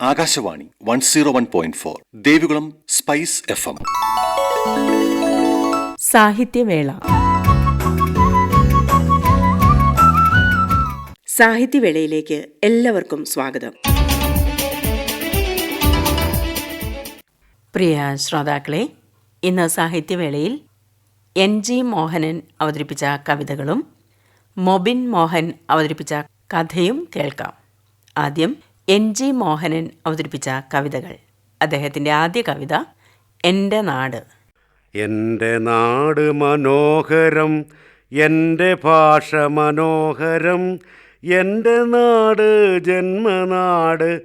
Akashvani one zero one point four Devikulam spice F M. സാഹിത്യവേള. സാഹിത്യവേളയിലേക്ക് എല്ലാവർക്കും സ്വാഗതം. പ്രിയ ശ്രോതാക്കളെ ഇന്ന് സാഹിത്യവേളയിൽ എൻ ജി മോഹനൻ അവതരിപ്പിച്ച കവിതകളും മൊബിൻ മോഹൻ അവതരിപ്പിച്ച കഥയും കേൾക്കാം. ആദ്യം എൻ ജി മോഹനൻ അവതരിപ്പിച്ച കവിതകൾ. അദ്ദേഹത്തിന്റെ ആദ്യ കവിത എന്റെ നാട് എന്റെ നാട് മനോഹരം എന്റെ ഭാഷ മനോഹരം എന്റെ നാട് ജന്മനാട്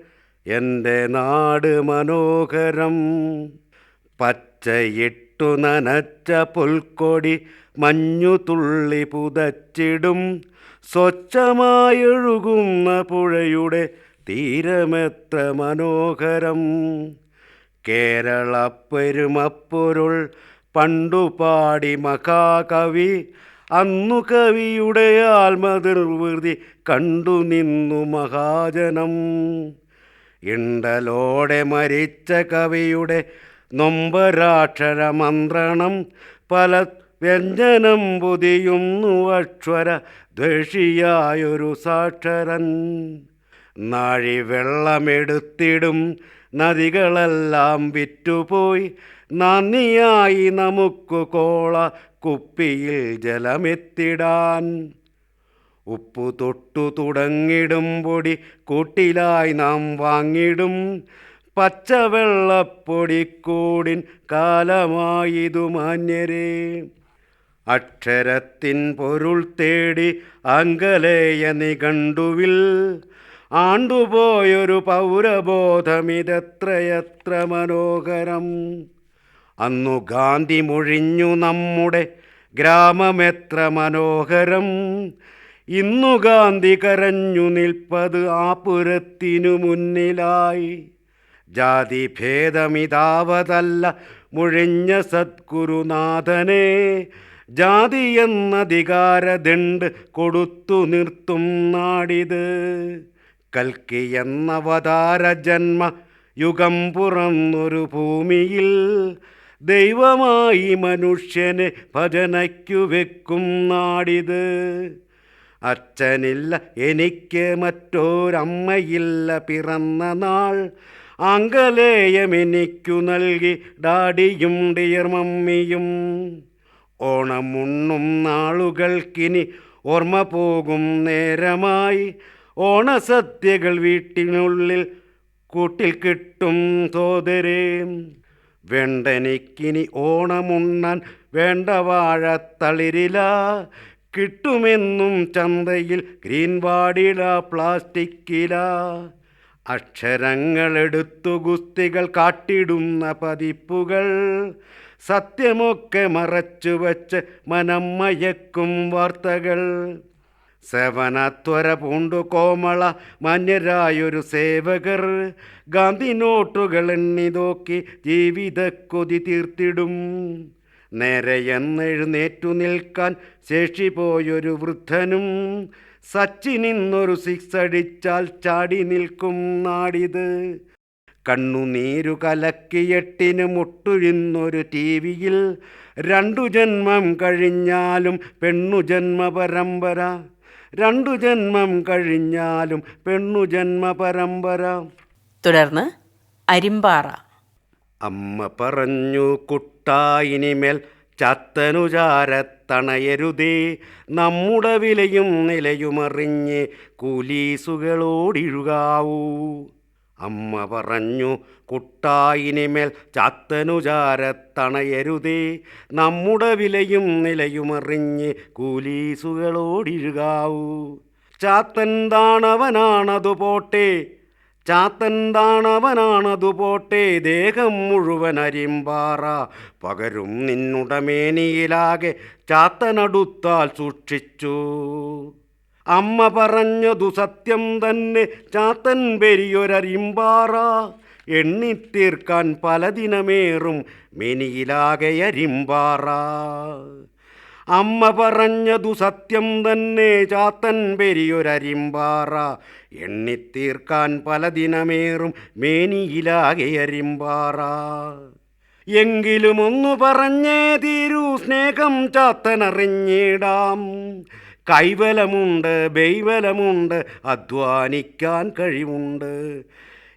എന്റെ നാട് മനോഹരം. പച്ചയിട്ടു നനച്ച പുൽക്കൊടി മഞ്ഞു തുള്ളി പുതച്ചിടും സ്വച്ഛമായൊഴുകുന്ന പുഴയുടെ തീരമെത്ര മനോഹരം. കേരള പെരുമപ്പൊരുൾ പണ്ടു പാടി മഹാകവി. അന്നു കവിയുടെ ആത്മനിർവൃതി കണ്ടു നിന്നു മഹാജനം. ഇണ്ടലോടെ മരിച്ച കവിയുടെ നൊമ്പരാക്ഷര മന്ത്രണം പല വ്യഞ്ജനം പുതിയുന്നു അക്ഷര ദ്വേഷിയായൊരു സാക്ഷരൻ. നാഴി വെള്ളമെടുത്തിടും നദികളെല്ലാം വിറ്റുപോയി നന്ദിയായി നമുക്ക് കോള കുപ്പിയിൽ ജലമെത്തിടാൻ. ഉപ്പു തൊട്ടു തുടങ്ങിടും പൊടി കൂട്ടിലായി നാം വാങ്ങിടും പച്ചവെള്ളപ്പൊടിക്കൂടിൻ കാലമായിതു മാന്യരേ. അക്ഷരത്തിൻ പൊരുൾ തേടി അങ്കലേയ നിഘണ്ടുവിൽ ആണ്ടുപോയൊരു പൗരബോധമിതത്രയത്ര മനോഹരം. അന്നു ഗാന്ധി മൊഴിഞ്ഞു നമ്മുടെ ഗ്രാമമെത്ര മനോഹരം. ഇന്നു ഗാന്ധി കരഞ്ഞു നിൽപ്പത് ആ പുരത്തിനു മുന്നിലായി. ജാതി ഭേദമിതാവതല്ല മുഴിഞ്ഞ സദ്ഗുരുനാഥനെ. ജാതി എന്നധികാരദണ്ട് കൊടുത്തു നിർത്തും നാടിത്. കൽക്കി എന്നവതാര ജന്മ യുഗം പുറന്നൊരു ഭൂമിയിൽ ദൈവമായി മനുഷ്യനെ ഭജനയ്ക്കു വെക്കും നാടിത്. അച്ഛനില്ല എനിക്ക് മറ്റൊരമ്മയില്ല പിറന്ന നാൾ ആംഗലേയം എനിക്കു നൽകി ഡാഡിയും ഡിയർ മമ്മിയും. ഓണമുണ്ണും നാളുകൾക്കിനി ഓർമ്മ പോകും നേരമായി ഓണസദ്യകൾ വീട്ടിനുള്ളിൽ കൂട്ടിൽ കിട്ടും സോദരേ വെണ്ടനിക്കിനി ഓണമുണ്ണാൻ വേണ്ട വാഴ തളിരില കിട്ടുമെന്നും ചന്തയിൽ ഗ്രീൻ വാടില പ്ലാസ്റ്റിക്കില. അക്ഷരങ്ങളെടുത്തു ഗുസ്തികൾ കാട്ടിടുന്ന പതിപ്പുകൾ. സത്യമൊക്കെ മറച്ചു വച്ച് മനം മയക്കും വാർത്തകൾ. സേവനത്വര പൂണ്ടു കോമള മാന്യരായൊരു സേവകർ. ഗാന്ധി നോട്ടുകൾ എണ്ണി നോക്കി ജീവിത കൊതി തീർത്തിടും. നേരെ എന്നെഴുന്നേറ്റു നിൽക്കാൻ ശേഷി പോയൊരു വൃദ്ധനും. സച്ചിൻ ഇന്നൊരു സിക്സ് അടിച്ചാൽ ചാടി നിൽക്കും നാടിത്. കണ്ണുനീരു കലക്കിയെട്ടിന് മുട്ടുഴിന്നൊരു ടി വിയിൽ രണ്ടു ജന്മം കഴിഞ്ഞാലും പെണ്ണു ജന്മ പരമ്പര. രണ്ടു ജന്മം കഴിഞ്ഞാലും പെണ്ണു ജന്മ പരമ്പര. തുടർന്ന് അരിമ്പാറ. അമ്മ പറഞ്ഞു കുട്ടായിനിമേൽ ചത്തനുചാരത്തണയരുതേ. നമ്മുടെ വിലയും നിലയുമറിഞ്ഞ് കൂലീസുകളോടിഴുകാവൂ. അമ്മ പറഞ്ഞു കുട്ടായിനിമേൽ ചാത്തനുചാരത്തണയരുതേ. നമ്മുടെ വിലയും നിലയുമറിഞ്ഞ് കൂലീസുകളോടിഴുകാവൂ. ചാത്തൻ താണവനാണതു പോട്ടെ. ചാത്തന്താണവനാണതു പോട്ടെ. ദേഹം മുഴുവൻ അരിമ്പാറ. പകരും നിന്നുടമേനിയിലാകെ ചാത്തനടുത്താൽ സൂക്ഷിച്ചു. അമ്മ പറഞ്ഞതു സത്യം തന്നെ. ചാത്തൻ പെരിയൊരരിമ്പാറ എണ്ണിത്തീർക്കാൻ പലതിനമേറും മെനിയിലാകെ അരിമ്പാറ അമ്മ പറഞ്ഞതു സത്യം തന്നെ. ചാത്തൻ പെരിയൊരരിമ്പാറ എണ്ണിത്തീർക്കാൻ പല ദിനമേറും മേനിയിലാകെ അരിമ്പാറ എങ്കിലും ഒന്നു പറഞ്ഞേ തീരൂ. സ്നേഹം ചാത്തനറിഞ്ഞിടാം. കൈബലമുണ്ട് ബൈബലമുണ്ട് അധ്വാനിക്കാൻ കഴിവുണ്ട്.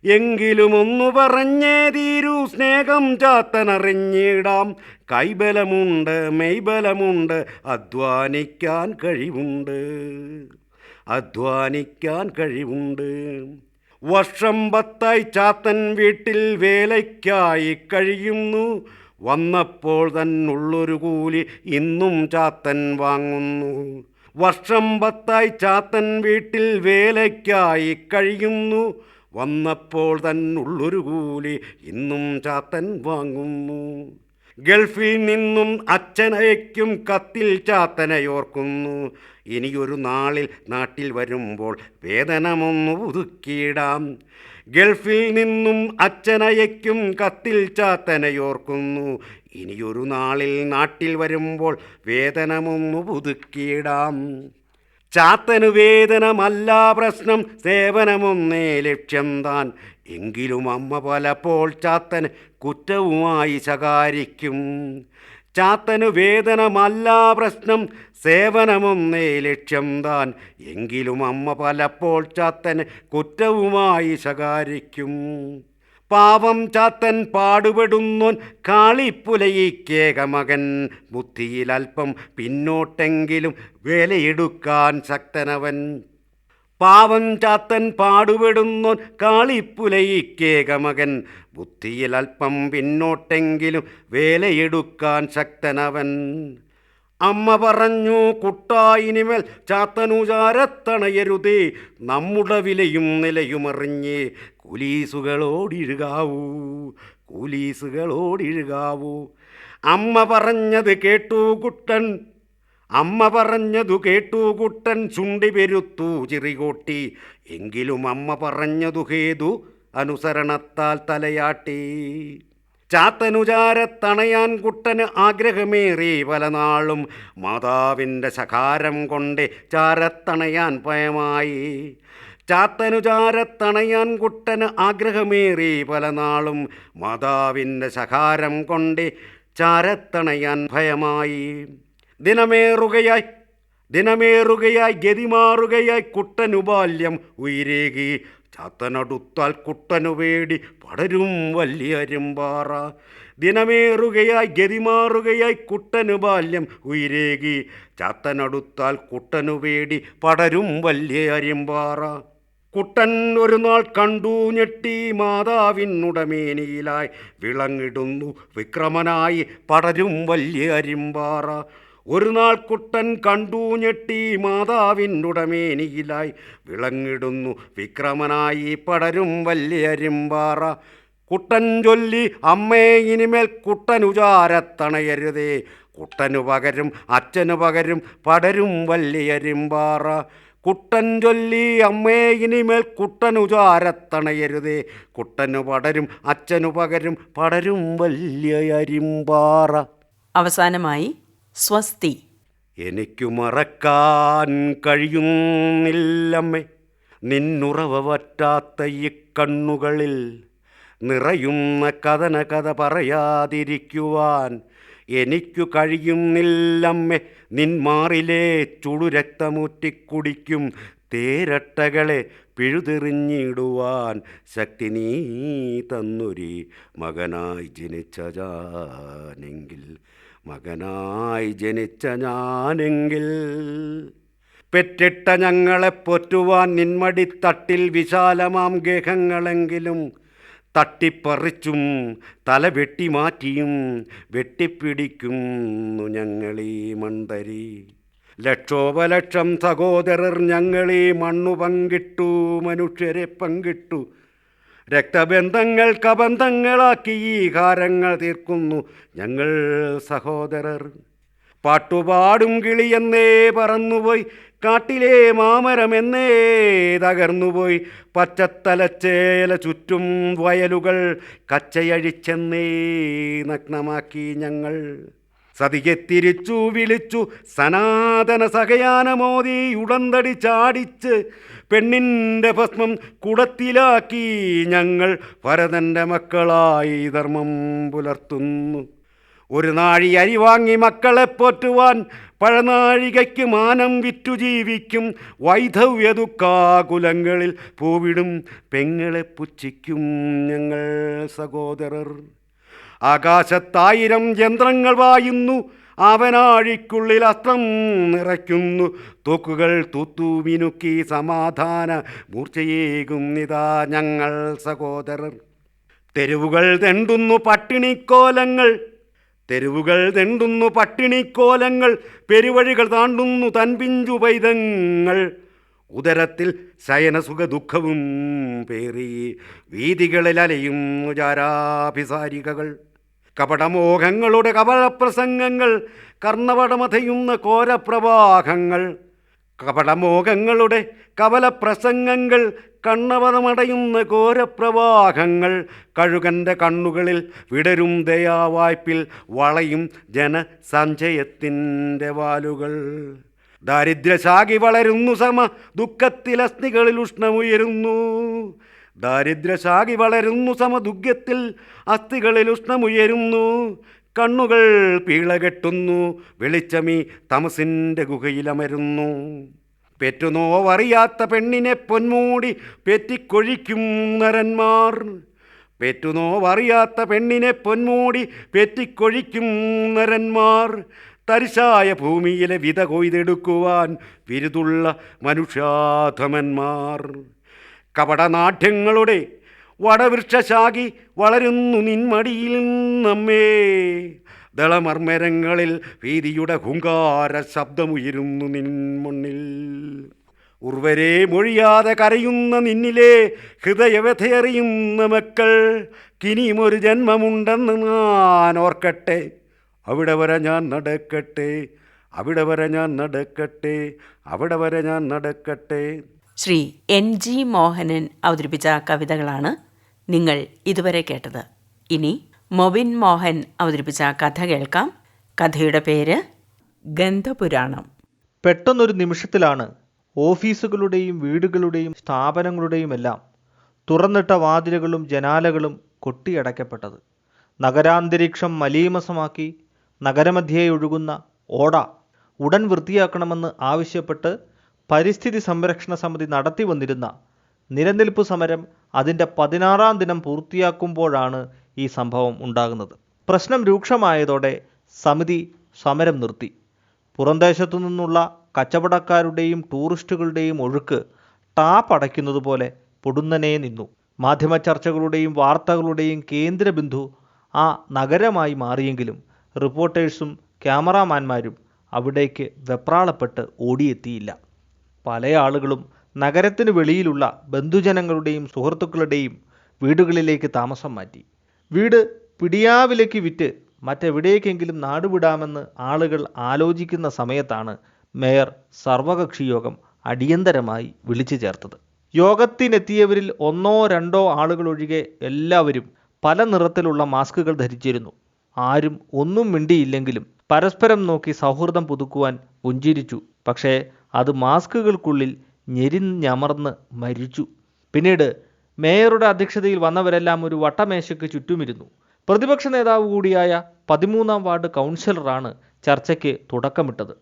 എങ്കിലും ഒന്നു പറഞ്ഞേ തീരൂ സ്നേഹം ചാത്തനറിഞ്ഞിടാം. കൈബലമുണ്ട് മെയ്ബലമുണ്ട് അധ്വാനിക്കാൻ കഴിവുണ്ട്. അധ്വാനിക്കാൻ കഴിവുണ്ട്. വർഷം പത്തായി ചാത്തൻ വീട്ടിൽ വേലയ്ക്കായി കഴിയുന്നു. വന്നപ്പോൾ തന്നുള്ളൊരു കൂലി ഇന്നും ചാത്തൻ വാങ്ങുന്നു. വർഷം പത്തായി ചാത്തൻ വീട്ടിൽ വേലയ്ക്കായി കഴിയുന്നു. വന്നപ്പോൾ തന്നുള്ളൊരു കൂലി ഇന്നും ചാത്തൻ വാങ്ങുന്നു. ഗൾഫിൽ നിന്നും അച്ഛനയക്കും കത്തിൽ ചാത്തനയോർക്കുന്നു ഇനിയൊരു നാളിൽ നാട്ടിൽ വരുമ്പോൾ വേദനമൊന്നു പുതുക്കിയിടാം. ഗൾഫിൽ നിന്നും അച്ഛനയക്കും കത്തിൽ ചാത്തനയോർക്കുന്നു. ഇനിയൊരു നാളിൽ നാട്ടിൽ വരുമ്പോൾ വേതനമൊന്നു പുതുക്കിയിടാം. ചാത്തനു വേതനമല്ല പ്രശ്നം സേവനമൊന്നേ ലക്ഷ്യം താൻ. എങ്കിലും അമ്മ പലപ്പോൾ ചാത്തന് കുറ്റവുമായി ശകാരിക്കും. ചാത്തനു വേതനമല്ല പ്രശ്നം. സേവനമൊന്നേ ലക്ഷ്യം താൻ. എങ്കിലും അമ്മ പലപ്പോൾ ചാത്തന് കുറ്റവുമായി ശകാരിക്കും. പാവം ചാത്തൻ പാടുപെടുന്നോൻ കാളിപ്പുലയിക്കേക മകൻ അല്പം പിന്നോട്ടെങ്കിലും വേലയെടുക്കാൻ ശക്തനവൻ. പാവം ചാത്തൻ പാടുപെടുന്നോൻ കാളിപ്പുലയിക്കേക മകൻ ബുദ്ധിയിൽ അല്പം പിന്നോട്ടെങ്കിലും വേലയെടുക്കാൻ ശക്തനവൻ. അമ്മ പറഞ്ഞു കുട്ടായിനിമേൽ ചാത്തനുചാരത്തണയരുതേ. നമ്മുടെ വിലയും നിലയുമറിഞ്ഞ്. കുലീസുകളോടിഴുകാവൂ കുലീസുകളോടിഴുകാവൂ. അമ്മ പറഞ്ഞത് കേട്ടു കുട്ടൻ അമ്മ പറഞ്ഞതു കേട്ടു കുട്ടൻ. ചുണ്ടി പെരുത്തു ചിറികോട്ടി. എങ്കിലും അമ്മ പറഞ്ഞതു ഹേതു അനുസരണത്താൽ തലയാട്ടി. ചാത്തനുചാരത്തണയാൻ കുട്ടന് ആഗ്രഹമേറി പല നാളും മാതാവിന്റെ ശകാരം കൊണ്ട് ചാരത്തണയാൻ ഭയമായി. ചാത്തനുചാരത്തണയാൻ കുട്ടന് ആഗ്രഹമേറി പല നാളും മാതാവിന്റെ ശകാരം കൊണ്ട് ചാരത്തണയാൻ ഭയമായി. ദിനമേറുകയായി ദിനമേറുകയായി ഗതിമാറുകയായി കുട്ടനുബാല്യം ഉയരേകി. ചാത്തനടുത്താൽ കുട്ടനു വേടി പടരും വലിയ അരുമ്പാറ ദിനമേറുകയായി ഗതിമാറുകയായി കുട്ടനു ബാല്യം ഉയരേകി. ചാത്തനടുത്താൽ കുട്ടനു വേടി പടരും വലിയ അരുമ്പാറ കുട്ടൻ ഒരു നാൾ കണ്ടു ഞെട്ടി മാതാവിനുടമേനിയിലായി വിളങ്ങിടുന്നു വിക്രമനായി പടരും വലിയ അരിമ്പാറ ഒരു നാൾ കുട്ടൻ കണ്ടു ഞെട്ടി മാതാവിനുടമേനിയിലായി വിളങ്ങിടുന്നു വിക്രമനായി പടരും വലിയ അരിമ്പാറ. കുട്ടൻ ചൊല്ലി അമ്മേ ഇനിമേൽ കുട്ടനുചാരത്തണയരുതേ കുട്ടനു പകരും അച്ഛനു പകരും പടരും വലിയ അരിമ്പാറ. കുട്ടൻ ചൊല്ലി അമ്മേ ഇനിമേൽ കുട്ടനുചാരത്തണയരുതേ കുട്ടനു പടരും അച്ഛനു പകരും പടരും വല്യ അരിമ്പാറ. അവസാനമായി സ്വസ്തി. എനിക്കു മറക്കാൻ കഴിയുന്നില്ലമ്മേ. നിന്നുറവ പറ്റാത്ത ഈ കണ്ണുകളിൽ നിറയുന്ന കഥന കഥ പറയാതിരിക്കുവാൻ എനിക്കു കഴിയുന്നില്ലമ്മേ. നിന്മാറിലെ ചുടുരക്തമൂറ്റിക്കുടിക്കും തേരട്ടകളെ പിഴുതെറിഞ്ഞിടുവാൻ ശക്തി നീ തന്നൊരി മകനായി ജനിച്ച ഞാനെങ്കിൽ മകനായി ജനിച്ച ഞാനെങ്കിൽ പെറ്റിട്ട ഞങ്ങളെ പൊറ്റുവാൻ നിന്മടിത്തട്ടിൽ വിശാലമാം ഗേഹങ്ങളെങ്കിലും തട്ടിപ്പറിച്ചും തല വെട്ടിമാറ്റിയും വെട്ടിപ്പിടിക്കുന്നു ഞങ്ങളീ മന്ദരി ലക്ഷോപലക്ഷം സഹോദരർ ഞങ്ങളീ മണ്ണു പങ്കിട്ടു മനുഷ്യരെ പങ്കിട്ടു. രക്തബന്ധങ്ങൾ കബന്ധങ്ങളാക്കി ഈ കാരങ്ങൾ തീർക്കുന്നു ഞങ്ങൾ സഹോദരർ. പാട്ടുപാടും കിളിയെന്നേ പറന്നുപോയി കാട്ടിലെ മാമരമെന്നേ തകർന്നുപോയി. പച്ചത്തലച്ചേല ചുറ്റും വയലുകൾ കച്ചയഴിച്ചെന്നേ നഗ്നമാക്കി ഞങ്ങൾ. സതിയെ തിരിച്ചു വിളിച്ചു സനാതന സഹയാനമോദി ഉടന്തടി ചാടിച്ച് പെണ്ണിന്റെ ഭസ്മം കുടത്തിലാക്കി ഞങ്ങൾ ഭരതന്റെ മക്കളായി ധർമ്മം പുലർത്തുന്നു. ഒരു നാഴി അരി വാങ്ങി മക്കളെ പോറ്റുവാൻ പഴനാഴികയ്ക്ക് മാനം വിറ്റു ജീവിക്കും. വൈധവ്യതുക്കാകുലങ്ങളിൽ പൂവിടും പെങ്ങളെ പുച്ഛിക്കും ഞങ്ങൾ സഹോദരർ. ആകാശത്തായിരം യന്ത്രങ്ങൾ വായുന്നു അവനാഴിക്കുള്ളിൽ അസ്ത്രം നിറയ്ക്കുന്നു. തോക്കുകൾ തൂത്തു മിനുക്കി സമാധാന മൂർച്ചയേകുന്നിതാ ഞങ്ങൾ സഹോദരർ. തെരുവുകൾ തെണ്ടുന്നു പട്ടിണിക്കോലങ്ങൾ. തെരുവുകൾ തെണ്ടുന്നു പട്ടിണിക്കോലങ്ങൾ. പെരുവഴികൾ താണ്ടുന്നു തൻപിഞ്ചു പൈതങ്ങൾ. ഉദരത്തിൽ ശയനസുഖ ദുഃഖവും പേറി വീതികളിൽ അലയും ജാരാഭിസാരികകൾ. കപടമോഹങ്ങളുടെ കപടപ്രസംഗങ്ങൾ കർണവടമഥയുന്ന കോരപ്രവാഹങ്ങൾ കപടമോഹങ്ങളുടെ കവലപ്രസംഗങ്ങൾ കണ്ണവതമടയുന്ന ഘോരപ്രവാഹങ്ങൾ കഴുകന്റെ കണ്ണുകളിൽ വിടരും ദയാവായ്പിൽ വളയും ജനസഞ്ചയത്തിന്റെ വാലുകൾ. ദാരിദ്ര്യശാഖി വളരുന്നു സമ ദുഃഖത്തിലസ്നികളിൽ ഉഷ്ണമുയരുന്നു. ദാരിദ്ര്യശാഖി വളരുന്നു സമ ദുഃഖത്തിൽ അസ്ഥികളിൽ ഉഷ്ണമുയരുന്നു കണ്ണുകൾ പീളകെട്ടുന്നു വെളിച്ചമി തമസിന്റെ ഗുഹയിലമരുന്നു. പെറ്റുനോവറിയാത്ത പെണ്ണിനെ പൊന്മൂടി പെറ്റിക്കൊഴിക്കും നരന്മാർ. പെറ്റുനോവറിയാത്ത പെണ്ണിനെ പൊന്മൂടി പെറ്റിക്കൊഴിക്കും നരന്മാർ. തരിശായ ഭൂമിയിലെ വിത കൊയ്തെടുക്കുവാൻ വിരുതുള്ള മനുഷ്യാധമന്മാർ. കപടനാട്യങ്ങളുടെ വടവൃക്ഷശാഖി വളരുന്നു നിന്മടിയിൽ നമ്മേ. ദളമർമരങ്ങളിൽ വീതിയുടെ ഹുങ്കാര ശബ്ദമുയരുന്നു നിന്മണ്ണിൽ ഉർവരെ മൊഴിയാതെ കരയുന്ന നിന്നിലെ ഹൃദയവ്യഥയറിയുന്ന മക്കൾ കിനിയും ഒരു ജന്മമുണ്ടെന്ന് ഞാൻ ഓർക്കട്ടെ. അവിടെ വരെ ഞാൻ നടക്കട്ടെ. അവിടെ വരെ ഞാൻ നടക്കട്ടെ. അവിടെ വരെ ഞാൻ നടക്കട്ടെ. ശ്രീ എൻ ജി മോഹനൻ അവതരിപ്പിച്ച കവിതകളാണ് നിങ്ങൾ ഇതുവരെ കേട്ടത്. ഇനി മൊബിൻ മോഹൻ അവതരിപ്പിച്ച കഥ കേൾക്കാം. കഥയുടെ പേര് ഗന്ധപുരാണം. പെട്ടെന്നൊരു നിമിഷത്തിലാണ് ഓഫീസുകളുടെയും വീടുകളുടെയും സ്ഥാപനങ്ങളുടെയും എല്ലാം തുറന്നിട്ട വാതിലുകളും ജനാലകളും കൊട്ടിയടയ്ക്കപ്പെട്ടത്. നഗരാന്തരീക്ഷം മലീമസമാക്കി നഗരമധ്യേ ഒഴുകുന്ന ഓട ഉടൻ വൃത്തിയാക്കണമെന്ന് ആവശ്യപ്പെട്ട് പരിസ്ഥിതി സംരക്ഷണ സമിതി നടത്തി വന്നിരുന്ന നിലനിൽപ്പ് സമരം അതിന്റെ പതിനാറാം ദിനം പൂർത്തിയാക്കുമ്പോഴാണ് ഈ സംഭവം ഉണ്ടാകുന്നത്. പ്രശ്നം രൂക്ഷമായതോടെ സമിതി സമരം നിർത്തി. പുറംദേശത്തു നിന്നുള്ള കച്ചവടക്കാരുടെയും ടൂറിസ്റ്റുകളുടെയും ഒഴുക്ക് ടാപ്പ് അടയ്ക്കുന്നത് പോലെ പൊടുന്നനെ നിന്നു. മാധ്യമ ചർച്ചകളുടെയും വാർത്തകളുടെയും കേന്ദ്രബിന്ദു ആ നഗരമായി മാറിയെങ്കിലും റിപ്പോർട്ടേഴ്സും ക്യാമറാമാന്മാരും അവിടേക്ക് വെപ്രാളപ്പെട്ട് ഓടിയെത്തിയില്ല. പല ആളുകളും നഗരത്തിന് വെളിയിലുള്ള ബന്ധുജനങ്ങളുടെയും സുഹൃത്തുക്കളുടെയും വീടുകളിലേക്ക് താമസം മാറ്റി. വീട് പിടിയാവിലേക്ക് വിറ്റ് മറ്റെവിടേക്കെങ്കിലും നാടുവിടാമെന്ന് ആളുകൾ ആലോചിക്കുന്ന സമയത്താണ് മേയർ സർവകക്ഷി യോഗം അടിയന്തരമായി വിളിച്ചു ചേർത്തത്. യോഗത്തിനെത്തിയവരിൽ ഒന്നോ രണ്ടോ ആളുകൾ ഒഴികെ എല്ലാവരും പല നിറത്തിലുള്ള മാസ്കുകൾ ധരിച്ചിരുന്നു. ആരും ഒന്നും മിണ്ടിയില്ലെങ്കിലും പരസ്പരം നോക്കി സൗഹൃദം പുതുക്കുവാൻ പുഞ്ചിരിച്ചു. പക്ഷേ അത് മാസ്കുകൾക്കുള്ളിൽ ഞെരിഞ്ഞമർന്ന് മരിച്ചു. പിന്നീട് മേയറുടെ അധ്യക്ഷതയിൽ വന്നവരെല്ലാം ഒരു വട്ടമേശയ്ക്ക് ചുറ്റുമിരുന്നു. പ്രതിപക്ഷ നേതാവ് കൂടിയായ പതിമൂന്നാം വാർഡ് കൗൺസിലറാണ് ചർച്ചയ്ക്ക് തുടക്കമിട്ടത്.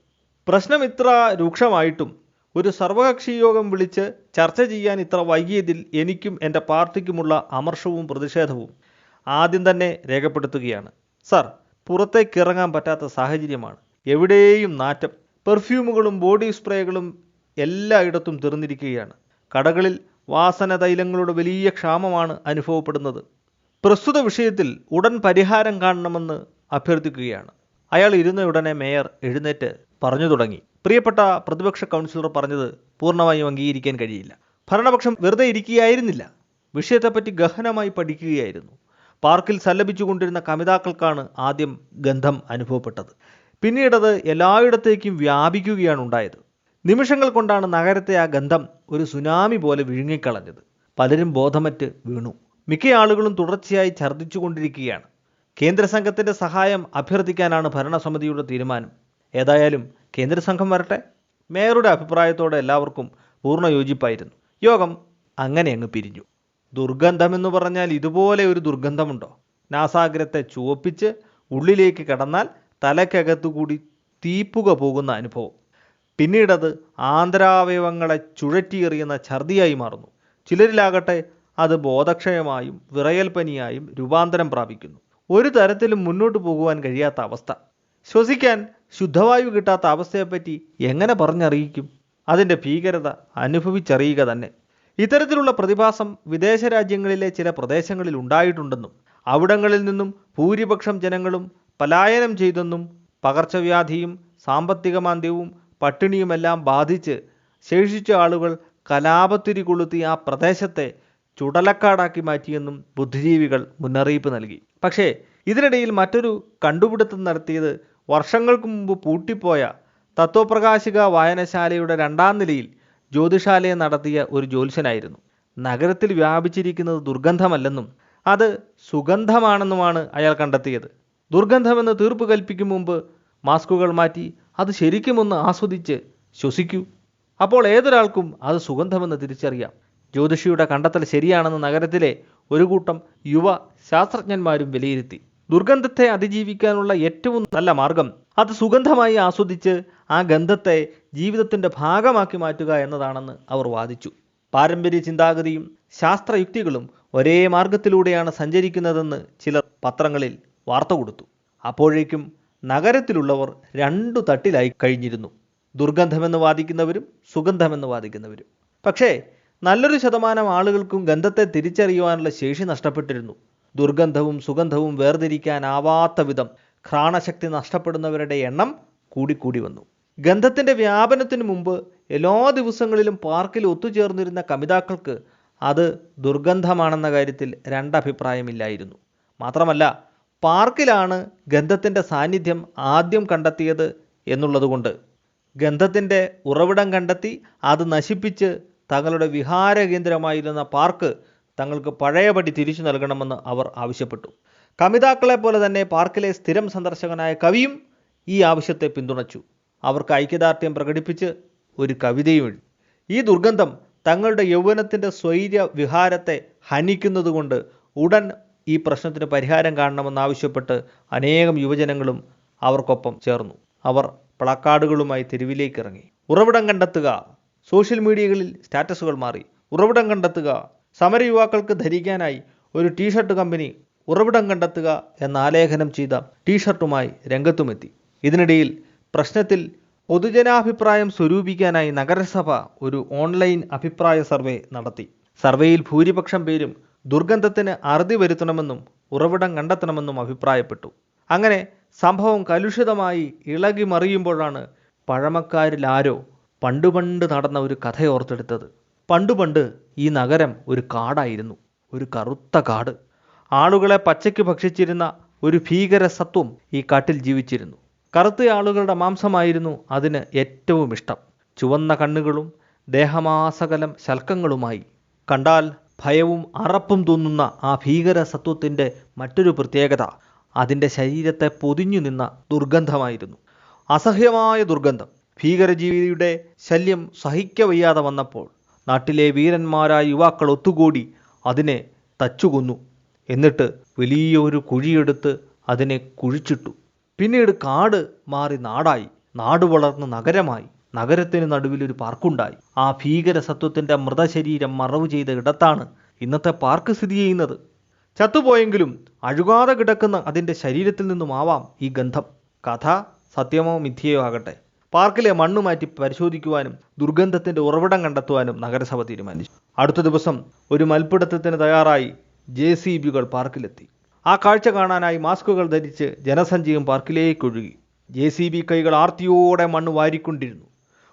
പ്രശ്നം ഇത്ര രൂക്ഷമായിട്ടും ഒരു സർവകക്ഷി യോഗം വിളിച്ച് ചർച്ച ചെയ്യാൻ ഇത്ര വൈകിയതിൽ എനിക്കും എന്റെ പാർട്ടിക്കുമുള്ള അമർഷവും പ്രതിഷേധവും ആദ്യം തന്നെ രേഖപ്പെടുത്തുകയാണ്. സർ പുറത്തേക്കിറങ്ങാൻ പറ്റാത്ത സാഹചര്യമാണ്. എവിടെയും നാറ്റം. പെർഫ്യൂമുകളും ബോഡി സ്പ്രേകളും എല്ലായിടത്തും തീർന്നിരിക്കുകയാണ്. കടകളിൽ വാസന തൈലങ്ങളുടെ വലിയ ക്ഷാമമാണ് അനുഭവപ്പെടുന്നത്. പ്രസ്തുത വിഷയത്തിൽ ഉടൻ പരിഹാരം കാണണമെന്ന് അഭ്യർത്ഥിക്കുകയാണ്. അയാൾ ഇരുന്ന ഉടനെ മേയർ എഴുന്നേറ്റ് പറഞ്ഞു തുടങ്ങി. പ്രിയപ്പെട്ട പ്രതിപക്ഷ കൗൺസിലർ പറഞ്ഞത് പൂർണമായും അംഗീകരിക്കാൻ കഴിയില്ല. ഭരണപക്ഷം വെറുതെ ഇരിക്കുകയായിരുന്നില്ല. വിഷയത്തെപ്പറ്റി ഗഹനമായി പഠിക്കുകയായിരുന്നു. പാർക്കിൽ സല്ലപിച്ചുകൊണ്ടിരുന്ന കമിതാക്കൾക്കാണ് ആദ്യം ഗന്ധം അനുഭവപ്പെട്ടത്. പിന്നീടത് എല്ലായിടത്തേക്കും വ്യാപിക്കുകയാണ് ഉണ്ടായത്. നിമിഷങ്ങൾ കൊണ്ടാണ് നഗരത്തെ ആ ഗന്ധം ഒരു സുനാമി പോലെ വിഴുങ്ങിക്കളഞ്ഞത്. പലരും ബോധമറ്റ് വീണു. മിക്ക ആളുകളും തുടർച്ചയായി ഛർദ്ദിച്ചുകൊണ്ടിരിക്കുകയാണ് കേന്ദ്ര സംഘത്തിന്റെ സഹായം അഭ്യർത്ഥിക്കാനാണ് ഭരണസമിതിയുടെ തീരുമാനം. ഏതായാലും കേന്ദ്ര സംഘം വരട്ടെ. മേയറുടെ അഭിപ്രായത്തോടെ എല്ലാവർക്കും പൂർണ യോജിപ്പായിരുന്നു യോഗം അങ്ങനെ അങ്ങ് പിരിഞ്ഞു. ദുർഗന്ധമെന്ന് പറഞ്ഞാൽ ഇതുപോലെ ഒരു ദുർഗന്ധമുണ്ടോ? നാസാഗ്രത്തെ ചുവപ്പിച്ച് ഉള്ളിലേക്ക് കടന്നാൽ തലയ്ക്കകത്തുകൂടി തീപ്പുക പോകുന്ന അനുഭവം. പിന്നീടത് ആന്തരാവയവങ്ങളെ ചുഴറ്റിയെറിയുന്ന ഛർദിയായി മാറുന്നു. ചിലരിലാകട്ടെ അത് ബോധക്ഷയമായും വിറയൽ പനിയായും രൂപാന്തരം പ്രാപിക്കുന്നു. ഒരു തരത്തിലും മുന്നോട്ട് പോകുവാൻ കഴിയാത്ത അവസ്ഥ. ശ്വസിക്കാൻ ശുദ്ധവായു കിട്ടാത്ത അവസ്ഥയെപ്പറ്റി എങ്ങനെ പറഞ്ഞറിയിക്കും? അതിന്റെ ഭീകരത അനുഭവിച്ചറിയുക തന്നെ. ഇത്തരത്തിലുള്ള പ്രതിഭാസം വിദേശ രാജ്യങ്ങളിലെ ചില പ്രദേശങ്ങളിൽ ഉണ്ടായിട്ടുണ്ടെന്നും അവിടങ്ങളിൽ നിന്നും ഭൂരിപക്ഷം ജനങ്ങളും പലായനം ചെയ്തെന്നും പകർച്ചവ്യാധിയും സാമ്പത്തിക മാന്ദ്യവും പട്ടിണിയുമെല്ലാം ബാധിച്ച് ശേഷിച്ച ആളുകൾ കലാപത്തിരി കൊളുത്തി ആ പ്രദേശത്തെ ചുടലക്കാടാക്കി മാറ്റിയെന്നും ബുദ്ധിജീവികൾ മുന്നറിയിപ്പ് നൽകി. പക്ഷേ ഇതിനിടയിൽ മറ്റൊരു കണ്ടുപിടുത്തം നടത്തിയത് വർഷങ്ങൾക്ക് മുമ്പ് പൂട്ടിപ്പോയ തത്വപ്രകാശിക വായനശാലയുടെ രണ്ടാം നിലയിൽ ജ്യോതിഷാലയം നടത്തിയ ഒരു ജ്യോത്സ്യനായിരുന്നു. നഗരത്തിൽ വ്യാപിച്ചിരിക്കുന്നത് ദുർഗന്ധമല്ലെന്നും അത് സുഗന്ധമാണെന്നുമാണ് അയാൾ കണ്ടെത്തിയത്. ദുർഗന്ധമെന്ന് തീർപ്പ് കൽപ്പിക്കും മുമ്പ് മാസ്കുകൾ മാറ്റി അത് ശരിക്കുമൊന്ന് ആസ്വദിച്ച് ശ്വസിക്കൂ. അപ്പോൾ ഏതൊരാൾക്കും അത് സുഗന്ധമെന്ന് തിരിച്ചറിയാം. ജ്യോതിഷിയുടെ കണ്ടെത്തൽ ശരിയാണെന്ന് നഗരത്തിലെ ഒരു കൂട്ടം യുവ ശാസ്ത്രജ്ഞന്മാരും വിലയിരുത്തി. ദുർഗന്ധത്തെ അതിജീവിക്കാനുള്ള ഏറ്റവും നല്ല മാർഗം അത് സുഗന്ധമായി ആസ്വദിച്ച് ആ ഗന്ധത്തെ ജീവിതത്തിന്റെ ഭാഗമാക്കി മാറ്റുക എന്നതാണെന്ന് അവർ വാദിച്ചു. പാരമ്പര്യ ചിന്താഗതിയും ശാസ്ത്രയുക്തികളും ഒരേ മാർഗത്തിലൂടെയാണ് സഞ്ചരിക്കുന്നതെന്ന് ചിലർ പത്രങ്ങളിൽ വാർത്ത കൊടുത്തു. അപ്പോഴേക്കും നഗരത്തിലുള്ളവർ രണ്ടു തട്ടിലായി കഴിഞ്ഞിരുന്നു. ദുർഗന്ധമെന്ന് വാദിക്കുന്നവരും സുഗന്ധമെന്ന് വാദിക്കുന്നവരും. പക്ഷേ നല്ലൊരു ശതമാനം ആളുകൾക്കും ഗന്ധത്തെ തിരിച്ചറിയുവാനുള്ള ശേഷി നഷ്ടപ്പെട്ടിരുന്നു. ദുർഗന്ധവും സുഗന്ധവും വേർതിരിക്കാനാവാത്ത വിധം ഘ്രാണശക്തി നഷ്ടപ്പെടുന്നവരുടെ എണ്ണം കൂടിക്കൂടി വന്നു. ഗന്ധത്തിന്റെ വ്യാപനത്തിനു മുമ്പ് എല്ലാ ദിവസങ്ങളിലും പാർക്കിൽ ഒത്തുചേർന്നിരുന്ന കമിതാക്കൾക്ക് അത് ദുർഗന്ധമാണെന്ന കാര്യത്തിൽ രണ്ടഭിപ്രായമില്ലായിരുന്നു. മാത്രമല്ല പാർക്കിലാണ് ഗന്ധത്തിന്റെ സാന്നിധ്യം ആദ്യം കണ്ടെത്തിയത് എന്നുള്ളതുകൊണ്ട്. ഗന്ധത്തിന്റെ ഉറവിടം കണ്ടെത്തി അത് നശിപ്പിച്ച് തങ്ങളുടെ വിഹാര കേന്ദ്രമായിരുന്ന പാർക്ക് തങ്ങൾക്ക് പഴയപടി തിരിച്ചു നൽകണമെന്ന് അവർ ആവശ്യപ്പെട്ടു. കമിതാക്കളെ പോലെ തന്നെ പാർക്കിലെ സ്ഥിരം സന്ദർശകനായ കവിയും ഈ ആവശ്യത്തെ പിന്തുണച്ചു. അവർക്ക് ഐക്യദാർഢ്യം പ്രകടിപ്പിച്ച് ഒരു കവിതയും എഴുതി. ഈ ദുർഗന്ധം തങ്ങളുടെ യൗവനത്തിന്റെ സ്വൈര്യ വിഹാരത്തെ ഹനിക്കുന്നതുകൊണ്ട് ഉടൻ ഈ പ്രശ്നത്തിന് പരിഹാരം കാണണമെന്നാവശ്യപ്പെട്ട് അനേകം യുവജനങ്ങളും അവർക്കൊപ്പം ചേർന്നു. അവർ പ്ലക്കാർഡുകളുമായി തെരുവിലേക്ക് ഇറങ്ങി ഉറവിടം കണ്ടെത്തുക. സോഷ്യൽ മീഡിയകളിൽ സ്റ്റാറ്റസുകൾ മാറി. ഉറവിടം കണ്ടെത്തുക. സമര യുവാക്കൾക്ക് ധരിക്കാനായി ഒരു ടീഷർട്ട് കമ്പനി ഉറവിടം കണ്ടെത്തുക എന്ന ആലേഖനം ചെയ്ത ടീഷർട്ടുമായി രംഗത്തുമെത്തി. ഇതിനിടയിൽ പ്രശ്നത്തിൽ പൊതുജനാഭിപ്രായം സ്വരൂപിക്കാനായി നഗരസഭ ഒരു ഓൺലൈൻ അഭിപ്രായ സർവേ നടത്തി. സർവേയിൽ ഭൂരിപക്ഷം പേരും ദുർഗന്ധത്തിന് അറുതി വരുത്തണമെന്നും ഉറവിടം കണ്ടെത്തണമെന്നും അഭിപ്രായപ്പെട്ടു. അങ്ങനെ സംഭവം കലുഷിതമായി ഇളകി മറിയുമ്പോഴാണ് പഴമക്കാരിലാരോ പണ്ട് പണ്ട് നടന്ന ഒരു കഥയോർത്തെടുത്തത് പണ്ട് പണ്ട് ഈ നഗരം ഒരു കാടായിരുന്നു ഒരു കറുത്ത കാട്. ആളുകളെ പച്ചയ്ക്ക് ഭക്ഷിച്ചിരുന്ന ഒരു ഭീകര സത്വം ഈ കാട്ടിൽ ജീവിച്ചിരുന്നു. കറുത്ത ആളുകളുടെ മാംസമായിരുന്നു അതിന് ഏറ്റവും ഇഷ്ടം. ചുവന്ന കണ്ണുകളും ദേഹമാസകലം ശൽക്കങ്ങളുമായി. കണ്ടാൽ ഭയവും അറപ്പും തോന്നുന്ന ആ ഭീകര സത്വത്തിന്റെ മറ്റൊരു പ്രത്യേകത അതിന്റെ ശരീരത്തെ പൊതിഞ്ഞു നിന്ന ദുർഗന്ധമായിരുന്നു. അസഹ്യമായ ദുർഗന്ധം. ഭീകരജീവിയുടെ ശല്യം സഹിക്കവയ്യാതെ വന്നപ്പോൾ നാട്ടിലെ വീരന്മാരായ യുവാക്കൾ ഒത്തുകൂടി അതിനെ തച്ചുകൊന്നു. എന്നിട്ട് വലിയൊരു കുഴിയെടുത്ത് അതിനെ കുഴിച്ചിട്ടു. പിന്നീട് കാട് മാറി നാടായി. നാട് വളർന്ന് നഗരമായി. നഗരത്തിന് നടുവിൽ ഒരു പാർക്കുണ്ടായി. ആ ഭീകര സത്വത്തിന്റെ മൃതശരീരം മറവ് ചെയ്ത ഇടത്താണ് ഇന്നത്തെ പാർക്ക് സ്ഥിതി ചെയ്യുന്നത്. ചത്തുപോയെങ്കിലും അഴുകാതെ കിടക്കുന്ന അതിന്റെ ശരീരത്തിൽ നിന്നുമാവാം ഈ ഗന്ധം. കഥ സത്യമോ മിഥ്യയോ ആകട്ടെ. പാർക്കിലെ മണ്ണ് മാറ്റി പരിശോധിക്കുവാനും ദുർഗന്ധത്തിന്റെ ഉറവിടം കണ്ടെത്തുവാനും നഗരസഭ തീരുമാനിച്ചു. അടുത്ത ദിവസം ഒരു മൽപ്പിടുത്തത്തിന് തയ്യാറായി ജെ സി ബികൾ പാർക്കിലെത്തി. ആ കാഴ്ച കാണാനായി മാസ്കുകൾ ധരിച്ച് ജനസഞ്ചയം പാർക്കിലേക്കൊഴുകി ജെ സി ബി കൈകൾ ആർത്തിയോടെ മണ്ണ് വാരിക്കൊണ്ടിരുന്നു.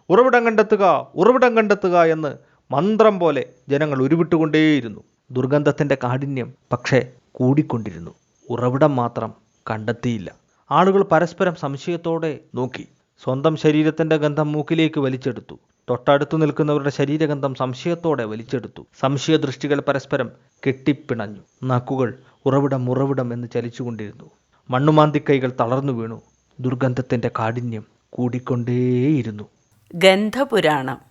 ഉറവിടം കണ്ടെത്തുക ഉറവിടം കണ്ടെത്തുക എന്ന് മന്ത്രം പോലെ ജനങ്ങൾ ഉരുവിട്ടുകൊണ്ടേയിരുന്നു. ദുർഗന്ധത്തിന്റെ കാഠിന്യം പക്ഷേ കൂടിക്കൊണ്ടിരുന്നു. ഉറവിടം മാത്രം കണ്ടെത്തിയില്ല. ആളുകൾ പരസ്പരം സംശയത്തോടെ നോക്കി. സ്വന്തം ശരീരത്തിന്റെ ഗന്ധം മൂക്കിലേക്ക് വലിച്ചെടുത്തു. തൊട്ടടുത്തു നിൽക്കുന്നവരുടെ ശരീരഗന്ധം സംശയത്തോടെ വലിച്ചെടുത്തു. സംശയദൃഷ്ടികൾ പരസ്പരം കെട്ടിപ്പിണഞ്ഞു. നാക്കുകൾ ഉറവിടം ഉറവിടം എന്ന് ചലിച്ചുകൊണ്ടിരുന്നു. മണ്ണുമാന്തിക്കൈകൾ തളർന്നു വീണു. ദുർഗന്ധത്തിന്റെ കാഠിന്യം കൂടിക്കൊണ്ടേയിരുന്നു. ഗന്ധപുരാണം.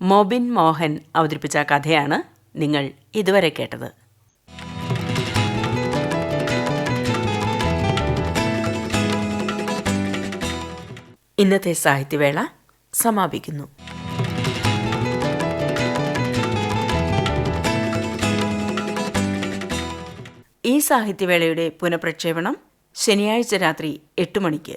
മൊബിൻ മോഹൻ അവതരിപ്പിച്ച കഥയാണ് നിങ്ങൾ ഇതുവരെ കേട്ടത്. ഇന്നത്തെ സാഹിത്യവേള സമാപിക്കുന്നു. ഈ സാഹിത്യവേളയുടെ പുനഃപ്രക്ഷേപണം ശനിയാഴ്ച രാത്രി എട്ട് മണിക്ക്.